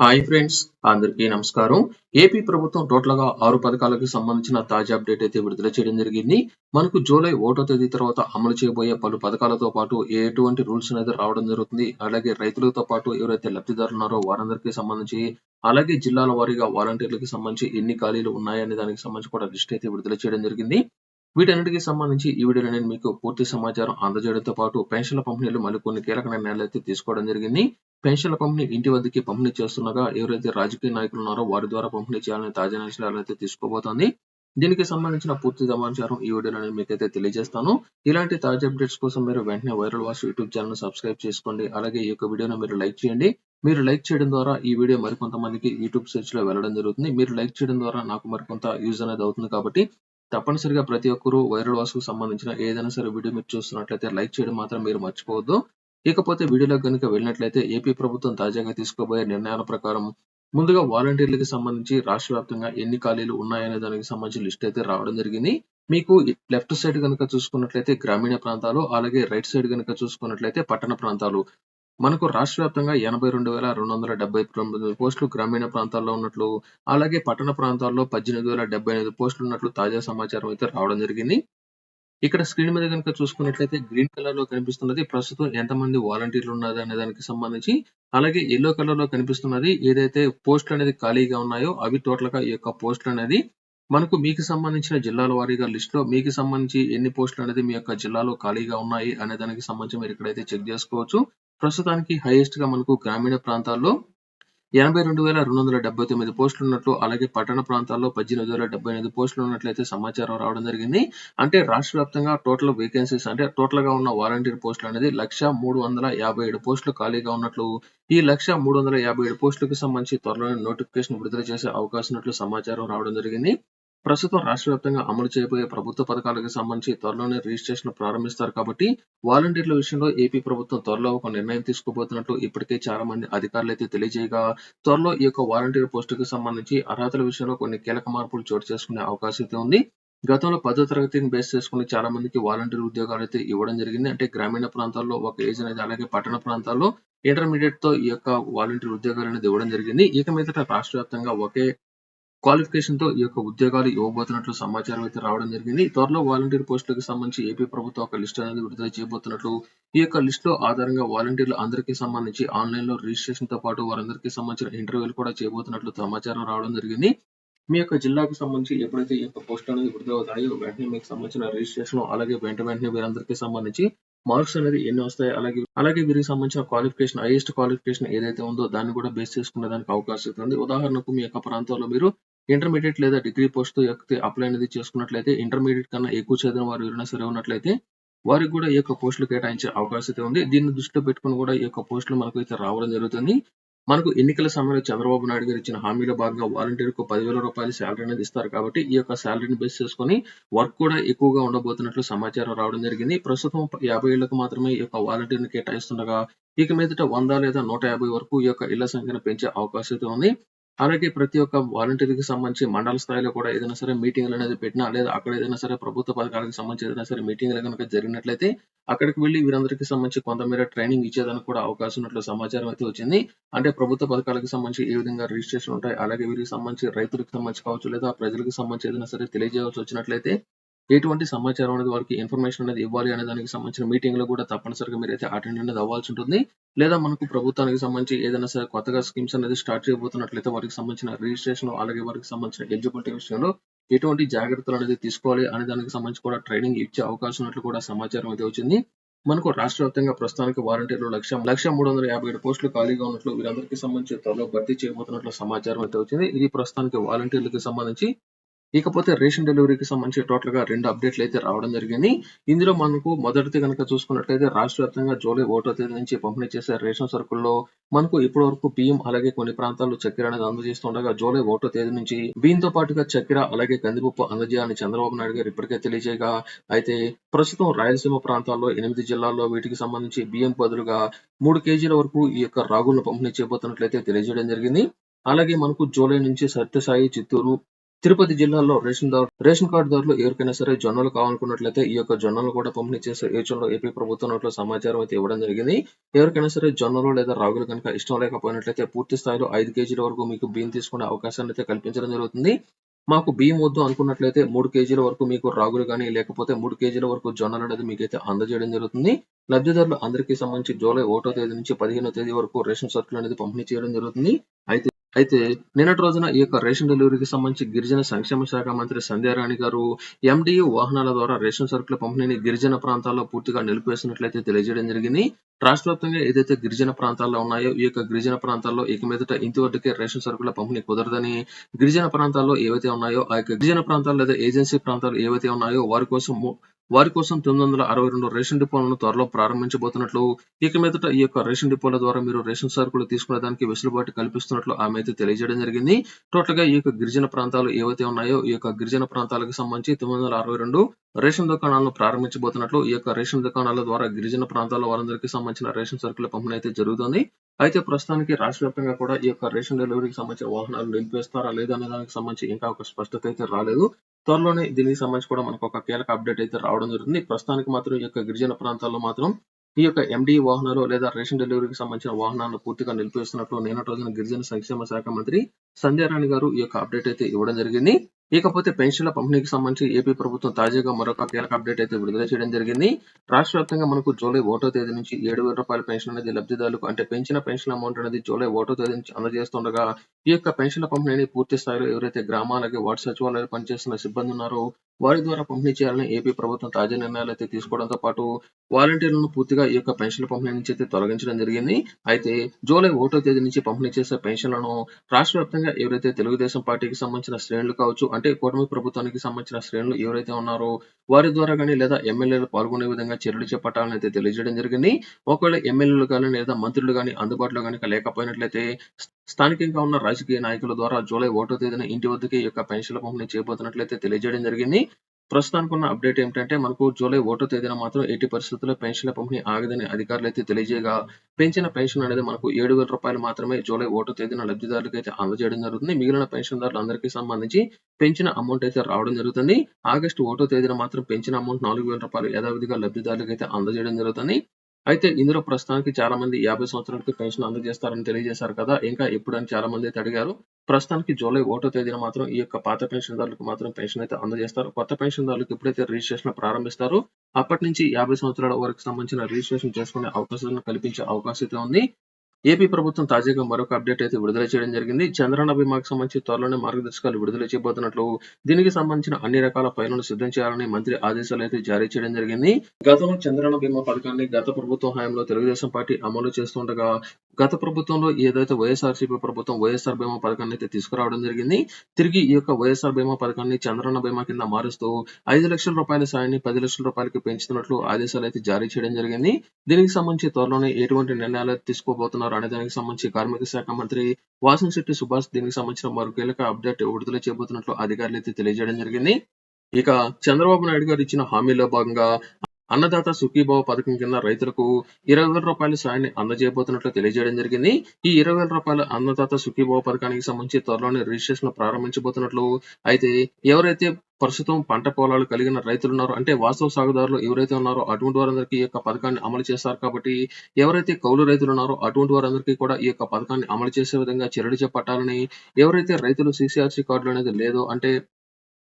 Hi friends అందరికీ నమస్కారం. AP ప్రభుత్వం టోటల్గా ఆరు పథకాలకు సంబంధించిన తాజా అప్డేట్ అయితే విడుదల చేయడం జరిగింది. మనకు జూలై ఒకటో తేదీ తర్వాత అమలు చేయబోయే పలు పథకాలతో పాటు ఎటువంటి రూల్స్ అనేది రావడం జరుగుతుంది అలాగే రైతులతో పాటు ఎవరైతే లబ్ధిదారులు ఉన్నారో వారందరికీ సంబంధించి అలాగే జిల్లాల వారీగా వాలంటీర్లకు సంబంధించి ఎన్ని ఖాళీలు ఉన్నాయనే దానికి సంబంధించి కూడా లిస్ట్ అయితే విడుదల చేయడం జరిగింది. వీటన్నిటికీ సంబంధించి ఈ వీడియోలో నేను మీకు పూర్తి సమాచారం అందజేయడంతో పాటు పెన్షన్ల పంపిణీలు మరికొన్ని కీలక నిర్ణయాలు అయితే తీసుకోవడం జరిగింది. పెన్షన్ల పంపిణీ ఇంటి వద్దకి పంపిణీ చేస్తుండగా ఎవరైతే రాజకీయ నాయకులు ఉన్నారో వారి ద్వారా పంపిణీ చేయాలని తాజా నిర్ణయాలు అయితే తీసుకోబోతోంది దీనికి సంబంధించిన పూర్తి సమాచారం ఈ వీడియోలో నేను మీకైతే తెలియజేస్తాను. ఇలాంటి తాజా అప్డేట్స్ కోసం మీరు వెంటనే వైరల్ వాష్ యూట్యూబ్ ఛానల్ సబ్స్క్రైబ్ చేసుకోండి. అలాగే ఈ యొక్క వీడియోను మీరు లైక్ చేయండి. మీరు లైక్ చేయడం ద్వారా ఈ వీడియో మరికొంతమందికి యూట్యూబ్ సెర్చ్లో వెళ్ళడం జరుగుతుంది. మీరు లైక్ చేయడం ద్వారా నాకు మరికొంత యూజ్ అనేది అవుతుంది కాబట్టి తప్పనిసరిగా ప్రతి ఒక్కరూ వైరల్ వాష్కు సంబంధించిన ఏదైనా సరే వీడియో మీరు చూస్తున్నట్లయితే లైక్ చేయడం మాత్రం మీరు మర్చిపోవద్దు. ఇకపోతే వీడియోలో కనుక వెళ్ళినట్లయితే ఏపీ ప్రభుత్వం తాజాగా తీసుకోబోయే నిర్ణయాల ప్రకారం ముందుగా వాలంటీర్లకు సంబంధించి రాష్ట్ర వ్యాప్తంగా ఎన్ని ఖాళీలు ఉన్నాయనే దానికి సంబంధించి లిస్ట్ అయితే రావడం జరిగింది. మీకు లెఫ్ట్ సైడ్ కనుక చూసుకున్నట్లయితే గ్రామీణ ప్రాంతాలు అలాగే రైట్ సైడ్ కనుక చూసుకున్నట్లయితే పట్టణ ప్రాంతాలు. మనకు రాష్ట్ర వ్యాప్తంగా ఎనభై రెండు వేల రెండు వందల డెబ్బై తొమ్మిది పోస్టులు గ్రామీణ ప్రాంతాల్లో ఉన్నట్లు అలాగే పట్టణ ప్రాంతాల్లో పద్దెనిమిది వేల డెబ్బై ఎనిమిది పోస్టులు ఉన్నట్లు తాజా సమాచారం అయితే రావడం జరిగింది. ఇక్కడ స్క్రీన్ మీద కనుక చూసుకున్నట్లయితే గ్రీన్ కలర్లో కనిపిస్తున్నది. ప్రస్తుతం ఎంతమంది వాలంటీర్లు ఉన్నారు అనే దానికి సంబంధించి అలాగే ఎల్లో కలర్లో కనిపిస్తున్నది. ఏదైతే పోస్టులు అనేది ఖాళీగా ఉన్నాయో అవి టోటల్గా ఈ యొక్క పోస్టులు అనేది మనకు మీకు సంబంధించిన జిల్లాల వారీగా లిస్ట్లో మీకు సంబంధించి ఎన్ని పోస్టులు అనేది మీ యొక్క జిల్లాలో ఖాళీగా ఉన్నాయి అనే దానికి సంబంధించి మీరు ఇక్కడైతే చెక్ చేసుకోవచ్చు. ప్రస్తుతానికి హైయెస్ట్గా మనకు గ్రామీణ ప్రాంతాల్లో ఎనభై రెండు వేల రెండు వందల డెబ్బై తొమ్మిది పోస్టులు ఉన్నట్లు అలాగే పట్టణ ప్రాంతాల్లో పద్దెనిమిది వేల డెబ్బై ఎనిమిది పోస్టులు ఉన్నట్లయితే సమాచారం రావడం జరిగింది. అంటే రాష్ట్ర వ్యాప్తంగా టోటల్ వేకెన్సీస్ అంటే టోటల్గా ఉన్న వాలంటీర్ పోస్టులు అనేది లక్ష మూడు వందల యాభై ఏడు పోస్టులు ఖాళీగా ఉన్నట్లు ఈ లక్ష మూడు వందల యాభై ఏడు పోస్టులకు సంబంధించి త్వరలోనే నోటిఫికేషన్ విడుదల చేసే అవకాశం ఉన్నట్లు సమాచారం రావడం జరిగింది. ప్రస్తుతం రాష్ట్ర వ్యాప్తంగా అమలు చేయబోయే ప్రభుత్వ పథకాలకు సంబంధించి త్వరలోనే రిజిస్ట్రేషన్ ప్రారంభిస్తారు కాబట్టి వాలంటీర్ల విషయంలో ఏపీ ప్రభుత్వం త్వరలో ఒక నిర్ణయం తీసుకోబోతున్నట్లు ఇప్పటికే చాలా మంది అధికారులు అయితే తెలియజేయగా త్వరలో ఈ యొక్క వాలంటీర్ పోస్టుకు సంబంధించి అర్హతల విషయంలో కొన్ని కీలక మార్పులు చోటు చేసుకునే అవకాశం అయితే ఉంది. గతంలో పదో తరగతిని బేస్ చేసుకుని చాలా మందికి వాలంటీర్ ఉద్యోగాలు అయితే ఇవ్వడం జరిగింది. అంటే గ్రామీణ ప్రాంతాల్లో ఒక ఏజ్ అనేది అలాగే పట్టణ ప్రాంతాల్లో ఇంటర్మీడియట్తో ఈ యొక్క వాలంటీర్ ఉద్యోగాలు అనేది ఇవ్వడం జరిగింది. ఇక మీదట రాష్ట్ర వ్యాప్తంగా ఒకే క్వాలిఫికేషన్తో ఈ యొక్క ఉద్యోగాలు ఇవ్వబోతున్నట్లు సమాచారం అయితే రావడం జరిగింది. త్వరలో వాలంటీర్ పోస్టులకు సంబంధించి ఏపీ ప్రభుత్వం ఒక లిస్ట్ అనేది విడుదల చేయబోతున్నట్లు ఈ యొక్క లిస్ట్లో ఆధారంగా వాలంటీర్లు అందరికీ సంబంధించి ఆన్లైన్లో రిజిస్ట్రేషన్తో పాటు వారందరికీ సంబంధించిన ఇంటర్వ్యూలు కూడా చేయబోతున్నట్లు సమాచారం రావడం జరిగింది. మీ యొక్క జిల్లాకు సంబంధించి ఎప్పుడైతే ఈ యొక్క పోస్ట్ అనేది విడుదల అవుతాయో వెంటనే మీకు సంబంధించిన రిజిస్ట్రేషన్ అలాగే వెంట వెంటనే వీరందరికీ సంబంధించి మార్క్స్ అనేది ఎన్ని వస్తాయి అలాగే అలాగే వీరికి సంబంధించిన క్వాలిఫికేషన్ హైయెస్ట్ క్వాలిఫికేషన్ ఏదైతే ఉందో దాన్ని కూడా బేస్ చేసుకునే దానికి అవకాశం ఉంది. ఉదాహరణకు మీ యొక్క ప్రాంతంలో మీరు ఇంటర్మీడియట్ లేదా డిగ్రీ పోస్ట్ అప్లై అనేది చేసుకున్నట్లయితే ఇంటర్మీడియట్ కన్నా ఎక్కువ చదివిన వారు ఎవరైనా సరే ఉన్నట్లయితే వారికి కూడా ఈ యొక్క పోస్టులు కేటాయించే అవకాశం అయితే ఉంది. దీన్ని దృష్టిలో పెట్టుకుని కూడా ఈ యొక్క పోస్టులు మనకు అయితే రావడం జరుగుతుంది. మనకు ఎన్నికల సమయంలో చంద్రబాబు నాయుడు గారు ఇచ్చిన హామీలో భాగంగా వాలంటీర్కు పదివేల రూపాయల శాలరీ అనేది ఇస్తారు కాబట్టి ఈ యొక్క శాలరీని బేస్ చేసుకుని వర్క్ కూడా ఎక్కువగా ఉండబోతున్నట్లు సమాచారం రావడం జరిగింది. ప్రస్తుతం యాభై ఏళ్ళకు మాత్రమే ఈ యొక్క వాలంటీర్ని కేటాయిస్తుండగా ఇక మీదట వంద లేదా నూట యాభై వరకు ఈ యొక్క ఇళ్ళ సంఖ్యను పెంచే అవకాశం అయితే ఉంది. అలాగే ప్రతి ఒక్క వాలంటీర్కి సంబంధించి మండల స్థాయిలో కూడా ఏదైనా సరే మీటింగ్లు అనేది పెట్టినా లేదా అక్కడ ఏదైనా సరే ప్రభుత్వ పథకాలకు సంబంధించి ఏదైనా సరే మీటింగ్లు కనుక జరిగినట్లయితే అక్కడికి వెళ్ళి వీరందరికీ సంబంధించి కొంతమేర ట్రైనింగ్ ఇచ్చేదానికి కూడా అవకాశం ఉన్నట్లు సమాచారం అయితే వచ్చింది. అంటే ప్రభుత్వ పథకాలకు సంబంధించి ఏ విధంగా రిజిస్ట్రేషన్ ఉంటాయి అలాగే వీరికి సంబంధించి రైతులకు సంబంధించి కావచ్చు లేదా ప్రజలకు సంబంధించి ఏదైనా సరే తెలియజేయవలసి వచ్చినట్లయితే ఎటువంటి సమాచారం అనేది వారికి ఇన్ఫర్మేషన్ అనేది ఇవ్వాలి అనే దానికి సంబంధించిన మీటింగ్లో కూడా తప్పనిసరిగా మీరైతే అటెండ్ అనేది అవ్వాల్సి ఉంటుంది. లేదా మనకు ప్రభుత్వానికి సంబంధించి ఏదైనా సరే కొత్తగా స్కీమ్స్ అనేది స్టార్ట్ చేయబోతున్నట్లయితే వారికి సంబంధించిన రిజిస్ట్రేషన్ అలాగే వారికి సంబంధించిన ఎలిజిబిలిటీ విషయంలో ఎటువంటి జాగ్రత్తలు అనేది తీసుకోవాలి అనే దానికి సంబంధించి కూడా ట్రైనింగ్ ఇచ్చే అవకాశం ఉన్నట్లు కూడా సమాచారం అయితే వచ్చింది. మనకు రాష్ట్ర వ్యాప్తంగా ప్రస్తుతానికి వాలంటీర్లు లక్ష లక్ష మూడు వందల యాభై ఏడు పోస్టులు ఖాళీగా ఉన్నట్లు వీరందరికీ సంబంధించి త్వరలో భర్తీ చేయబోతున్నట్లు సమాచారం అయితే వచ్చింది. ఇది ప్రస్తుతానికి వాలంటీర్లకు సంబంధించి ఇకపోతే రేషన్ డెలివరీకి సంబంధించి టోటల్గా రెండు అప్డేట్లు అయితే రావడం జరిగింది. ఇందులో మనకు మొదటిది కనుక చూసుకున్నట్లయితే రాష్ట్ర వ్యాప్తంగా జూలై ఒకటో తేదీ నుంచి పంపిణీ చేసే రేషన్ సరుకుల్లో మనకు ఇప్పటి వరకు బియ్యం అలాగే కొన్ని ప్రాంతాల్లో చక్కెర అనేది అందజేస్తుండగా జూలై ఒకటో తేదీ నుంచి బియ్యంతో పాటుగా చక్కెర అలాగే కందిపప్పు అందజేయాలని చంద్రబాబు నాయుడు గారు ఇప్పటికే తెలియజేయగా అయితే ప్రస్తుతం రాయలసీమ ప్రాంతాల్లో ఎనిమిది జిల్లాల్లో వీటికి సంబంధించి బియ్యం బదులుగా మూడు కేజీల వరకు ఈ యొక్క రాగులను పంపిణీ చేయబోతున్నట్లయితే తెలియజేయడం జరిగింది. అలాగే మనకు జూలై నుంచి సత్యసాయి చిత్తూరు తిరుపతి జిల్లాలో రేషన్ దారు రేషన్ కార్డుదారులు ఎవరికైనా సరే జొన్నలు కావాలనుకున్నట్లయితే ఈ యొక్క జొన్నలు కూడా పంపిణీ చేసే యోచనలో ఏపీ ప్రభుత్వం నోట్లో సమాచారం అయితే ఇవ్వడం జరిగింది. ఎవరికైనా సరే జొన్నలు లేదా రాగులు కనుక ఇష్టం లేకపోయినట్లయితే పూర్తి స్థాయిలో ఐదు కేజీల వరకు మీకు బియ్యం తీసుకునే అవకాశాన్ని అయితే కల్పించడం జరుగుతుంది. మాకు బియ్యం వద్దు అనుకున్నట్లయితే మూడు కేజీల వరకు మీకు రాగులు కానీ లేకపోతే మూడు కేజీల వరకు జొన్నలు అనేది మీకైతే అందజేయడం జరుగుతుంది. లబ్ధిదారులు అందరికీ సంబంధించి జూలై ఒకటో తేదీ నుంచి పదిహేనో తేదీ వరకు రేషన్ సరుకులు అనేది పంపిణీ చేయడం జరుగుతుంది. అయితే అయితే నిన్నటి రోజున ఈ యొక్క రేషన్ డెలివరీకి సంబంధించి గిరిజన సంక్షేమ శాఖ మంత్రి సంధ్యారాణి గారు ఎండియు వాహనాల ద్వారా రేషన్ సరుకుల పంపిణీని గిరిజన ప్రాంతాల్లో పూర్తిగా నిలిపివేసినట్లయితే తెలియజేయడం జరిగింది. రాష్ట్ర వ్యాప్తంగా ఏదైతే గిరిజన ప్రాంతాల్లో ఉన్నాయో ఈ యొక్క గిరిజన ప్రాంతాల్లో ఇక మీదట ఇంటి రేషన్ సరుకుల పంపిణీ కుదరదని గిరిజన ప్రాంతాల్లో ఏవైతే ఉన్నాయో ఆ యొక్క గిరిజన ప్రాంతాలు లేదా ఏజెన్సీ ప్రాంతాలు ఏవైతే ఉన్నాయో వారి కోసం వారి కోసం తొమ్మిది వందల అరవై రెండు రేషన్ డిపోలను త్వరలో ప్రారంభించబోతున్నట్లు ఇక మీదట ఈ యొక్క రేషన్ డిపోల ద్వారా మీరు రేషన్ సరుకులు తీసుకునే దానికి వెసులుబాటు కల్పిస్తున్నట్లు ఆమె అయితే తెలియజేయడం జరిగింది. టోటల్గా ఈ యొక్క గిరిజన ప్రాంతాలు ఏవైతే ఉన్నాయో ఈ యొక్క గిరిజన ప్రాంతాలకు సంబంధించి తొమ్మిది వందల అరవై రెండు రేషన్ దుకాణాలను ప్రారంభించబోతున్నట్లు ఈ యొక్క రేషన్ దుకాణాల ద్వారా గిరిజన ప్రాంతాల వారందరికీ సంబంధించిన రేషన్ సరుకుల పంపిణీ అయితే జరుగుతుంది. అయితే ప్రస్తుతానికి రాష్ట్ర వ్యాప్తంగా కూడా ఈ యొక్క రేషన్ డెలివరీకి సంబంధించిన వాహనాలు నిలిపేస్తారా లేదా అనే దానికి సంబంధించి ఇంకా ఒక స్పష్టత అయితే రాలేదు. త్వరలోనే దీనికి సంబంధించి కూడా మనకు ఒక కీలక అప్డేట్ అయితే రావడం జరుగుతుంది. ప్రస్తుతానికి మాత్రం ఈ యొక్క గిరిజన ప్రాంతాల్లో మాత్రం ఈ యొక్క ఎండి వాహనాలు లేదా రేషన్ డెలివరీకి సంబంధించిన వాహనాలను పూర్తిగా నిలిపివేస్తున్నట్లు నిన్నటి రోజున గిరిజన సంక్షేమ శాఖ మంత్రి సంధ్యారాణి గారు ఈ యొక్క అప్డేట్ అయితే ఇవ్వడం జరిగింది. ఇకపోతే పెన్షన్ల పంపిణీకి సంబంధించి ఏపీ ప్రభుత్వం తాజాగా మరొక కీలక అప్డేట్ అయితే విడుదల చేయడం జరిగింది. రాష్ట్ర వ్యాప్తంగా మనకు జూలై ఒకటో తేదీ నుంచి ఏడు వేల రూపాయల పెన్షన్ అనేది లబ్ధిదారులకు అంటే పెంచిన పెన్షన్ అమౌంట్ అనేది జూలై ఒకటో తేదీ నుంచి అందజేస్తుండగా ఈ యొక్క పెన్షన్ల పంపిణీని పూర్తి స్థాయిలో ఎవరైతే గ్రామాలకి వార్డు సచివాలయాలు పనిచేస్తున్న సిబ్బంది ఉన్నారో వారి ద్వారా పంపిణీ చేయాలని ఏపీ ప్రభుత్వం తాజా నిర్ణయాలు అయితే తీసుకోవడంతో పాటు వాలంటీర్లను పూర్తిగా ఈ యొక్క పెన్షన్ల పంపిణీ నుంచి అయితే తొలగించడం జరిగింది. అయితే జూలై ఒకటో తేదీ నుంచి పంపిణీ చేసే పెన్షన్లను రాష్ట్ర వ్యాప్తంగా ఎవరైతే తెలుగుదేశం పార్టీకి సంబంధించిన శ్రేణులు కావచ్చు అంటే కూటమి ప్రభుత్వానికి సంబంధించిన శ్రేణులు ఎవరైతే ఉన్నారో వారి ద్వారా కానీ లేదా ఎమ్మెల్యేలు పాల్గొనే విధంగా చర్యలు చేపట్టాలని అయితే తెలియజేయడం జరిగింది. ఒకవేళ ఎమ్మెల్యేలు కానీ లేదా మంత్రులు కానీ అందుబాటులో కనుక లేకపోయినట్లయితే స్థానికంగా ఉన్న రాజకీయ నాయకుల ద్వారా జూలై ఒకటో తేదీన ఇంటి వద్దకే ఈ యొక్క పెన్షన్ల పంపిణీ చేయబోతున్నట్లయితే తెలియజేయడం జరిగింది. ప్రస్తుతానికి ఉన్న అప్డేట్ ఏంటంటే మనకు జూలై ఒకటో తేదీన మాత్రం ఎట్టి పరిస్థితుల్లో పెన్షన్ల పంపిణీ ఆగదని అధికారులు అయితే తెలియజేయగా పెంచిన పెన్షన్ అనేది మనకు ఏడు వేల రూపాయలు మాత్రమే జూలై ఒకటో తేదీన లబ్ధిదారులకు అయితే అందజేయడం జరుగుతుంది. మిగిలిన పెన్షన్దారులు అందరికీ సంబంధించి పెంచిన అమౌంట్ అయితే రావడం జరుగుతుంది. ఆగస్టు ఒకటో తేదీన మాత్రం పెంచిన అమౌంట్ నాలుగు వేల రూపాయలు యథావిధిగా లబ్ధిదారులకు అయితే అందజేయడం జరుగుతుంది. అయితే ఇందులో ప్రస్తుతానికి చాలా మంది యాభై సంవత్సరాలకి పెన్షన్ అందజేస్తారని తెలియజేశారు కదా ఇంకా ఎప్పుడని చాలా మంది అయితే అడిగారు. ప్రస్తుతానికి జూలై ఒకటో తేదీన మాత్రం ఈ యొక్క పాత పెన్షన్దారులకు మాత్రం పెన్షన్ అయితే అందజేస్తారు. కొత్త పెన్షన్దారులకు ఎప్పుడైతే రిజిస్ట్రేషన్ ప్రారంభిస్తారో అప్పటి నుంచి యాభై సంవత్సరాల వరకు సంబంధించిన రిజిస్ట్రేషన్ చేసుకునే అవకాశాలను కల్పించే అవకాశం అయితే ఉంది. ఏపీ ప్రభుత్వం తాజాగా మరొక అప్డేట్ అయితే విడుదల చేయడం జరిగింది. చంద్రన్న బీమాకు సంబంధించి త్వరలోనే మార్గదర్శకాలు విడుదల చేయబోతున్నట్లు దీనికి సంబంధించిన అన్ని రకాల ఫైళ్ళను సిద్ధం చేయాలని మంత్రి ఆదేశాలు అయితే జారీ చేయడం జరిగింది. గతంలో చంద్రన బీమా పథకాన్ని గత ప్రభుత్వం హయాంలో తెలుగుదేశం పార్టీ అమలు చేస్తుండగా గత ప్రభుత్వంలో ఏదైతే వైఎస్ఆర్సీపీ ప్రభుత్వం వైఎస్ఆర్ బీమా పథకాన్ని అయితే తీసుకురావడం జరిగింది తిరిగి ఈ యొక్క వైఎస్ఆర్ బీమా పథకాన్ని చంద్రన్న బీమా కింద మారుస్తూ ఐదు లక్షల రూపాయల సాయాన్ని పది లక్షల రూపాయలకి పెంచుతున్నట్లు ఆదేశాలు అయితే జారీ చేయడం జరిగింది. దీనికి సంబంధించి త్వరలోనే ఎటువంటి నిర్ణయాలు తీసుకోబోతున్నారు అనే దానికి సంబంధించి కార్మిక శాఖ మంత్రి వాసంశెట్టి సుభాష్ దీనికి సంబంధించిన మరో కీలక అప్డేట్ విడుదల చేయబోతున్నట్లు అధికారులు అయితే తెలియజేయడం జరిగింది. ఇక చంద్రబాబు నాయుడు గారు ఇచ్చిన హామీలో భాగంగా అన్నదాత సుఖీభావ పథకం కింద రైతులకు ఇరవై వేల రూపాయల సాయాన్ని అందజేయబోతున్నట్లు తెలియజేయడం జరిగింది. ఈ ఇరవై వేల రూపాయల అన్నదాత సుఖీభావ పథకానికి సంబంధించి త్వరలోనే రిజిస్ట్రేషన్ ప్రారంభించబోతున్నట్లు అయితే ఎవరైతే ప్రస్తుతం పంట పొలాలు కలిగిన రైతులు ఉన్నారో అంటే వాస్తవ సాగుదారులు ఎవరైతే ఉన్నారో అటువంటి వారందరికీ ఈ యొక్క పథకాన్ని అమలు చేస్తారు కాబట్టి ఎవరైతే కౌలు రైతులు ఉన్నారో అటువంటి వారందరికీ కూడా ఈ యొక్క పథకాన్ని అమలు చేసే విధంగా చర్యలు చేపట్టాలని ఎవరైతే రైతులు సిసిఆర్సి కార్డులు అనేది లేదో అంటే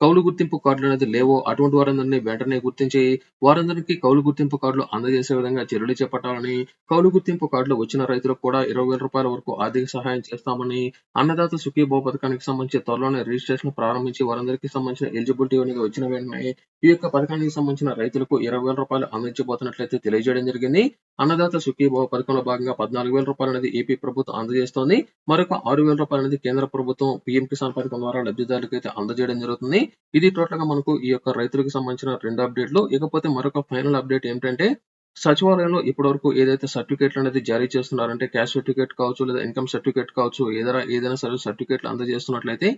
కౌలు గుర్తింపు కార్డులు అనేది లేవో అటువంటి వారందరినీ వెంటనే గుర్తించి వారందరికీ కౌలు గుర్తింపు కార్డులు అందజేసే విధంగా చర్యలు చేపట్టాలని కౌలు గుర్తింపు కార్డులు వచ్చిన రైతులకు కూడా ఇరవై వేల రూపాయల వరకు ఆర్థిక సహాయం చేస్తామని అన్నదాత సుఖీభావ పథకానికి సంబంధించి త్వరలోనే రిజిస్ట్రేషన్ ప్రారంభించి వారందరికీ సంబంధించిన ఎలిజిబిలిటీ అనేది వచ్చిన వెంటనే ఈ యొక్క పథకానికి సంబంధించిన రైతులకు ఇరవై వేల రూపాయలు అందించబోతున్నట్లయితే తెలియజేయడం జరిగింది. అన్నదాత సుఖీభవ పథకంలో భాగంగా పద్నాలుగు వేల రూపాయలు అనేది ఏపీ ప్రభుత్వం అందజేస్తోంది. మరొక ఆరు వేల రూపాయలు అనేది కేంద్ర ప్రభుత్వం పీఎం కిసాన్ పథకం ద్వారా లబ్ధిదారులకు అయితే అందజేయడం జరుగుతుంది. ఇది టోటల్గా మనకు ఈ యొక్క రైతులకు సంబంధించిన రెండు అప్డేట్లు. ఇకపోతే మరొక ఫైనల్ అప్డేట్ ఏంటంటే సచివాలయంలో ఇప్పటి వరకు ఏదైతే సర్టిఫికేట్లు అనేది జారీ చేస్తున్నారంటే క్యాష్ సర్టిఫికేట్ కావచ్చు లేదా ఇన్కమ్ సర్టిఫికేట్ కావచ్చు ఏదైనా ఏదైనా సరే సర్టిఫికేట్లు అందజేస్తున్నట్లయితే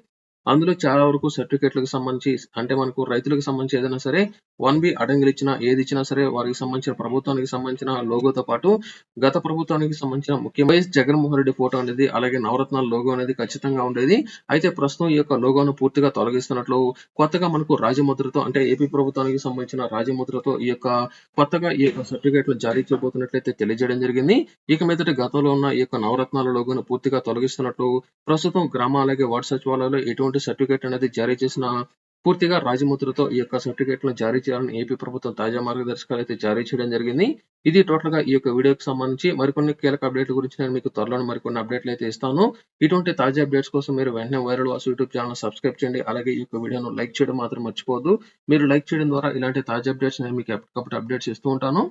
అందులో చాలా వరకు సర్టిఫికేట్‌లకు సంబంధించి అంటే మనకు రైతులకు సంబంధించి ఏదైనా సరే 1బి అడంగులు ఇచ్చినా, ఏది ఇచ్చినా సరే వారికి సంబంధించిన ప్రభుత్వానికి సంబంధించిన లోగోతో పాటు గత ప్రభుత్వానికి సంబంధించిన ముఖ్య వైఎస్ జగన్మోహన్ రెడ్డి ఫోటో అనేది అలాగే నవరత్నాల లోగో అనేది ఖచ్చితంగా ఉండేది. అయితే ప్రస్తుతం ఈ యొక్క లోగోను పూర్తిగా తొలగిస్తున్నట్లు కొత్తగా మనకు రాజముద్రతో అంటే ఏపీ ప్రభుత్వానికి సంబంధించిన రాజముద్రతో ఈ యొక్క కొత్తగా ఈ యొక్క సర్టిఫికేట్‌లు జారీ చేయబోతున్నట్లయితే తెలియజేయడం జరిగింది. ఇక మీదటి గతంలో ఉన్న ఈ యొక్క నవరత్నాల లోగోను పూర్తిగా తొలగిస్తున్నట్లు ప్రస్తుతం గ్రామ అలాగే వార్డు సచివాలయాల్లో ఎటువంటి సర్టిఫికేట్ అనేది జారీ చేసిన పూర్తిగా రాజముద్రతో ఈ యొక్క సర్టిఫికేట్‌లను జారీ చేయాలని ఏపీ ప్రభుత్వం తాజా మార్గదర్శకాలు అయితే జారీ చేయడం జరిగింది. ఇది టోటల్‌గా ఈ యొక్క వీడియోకి సంబంధించి మరికొన్ని కీలక అప్డేట్‌ల గురించి నేను మీకు త్వరలో మరికొన్ని అప్డేట్‌లు అయితే ఇస్తాను. ఇటువంటి తాజా అప్డేట్స్ కోసం మీరు వెంటనే viral Vasu YouTube channel subscribe చేయండి. అలాగే ఈ యొక్క వీడియోను లైక్ చేయడం మాత్రం మర్చిపోవద్దు. మీరు లైక్ చేయడం ద్వారా ఇలాంటి తాజా అప్డేట్స్ నేను మీకు ఎప్పటికప్పుడు అప్డేట్స్ ఇస్తూ ఉంటాను.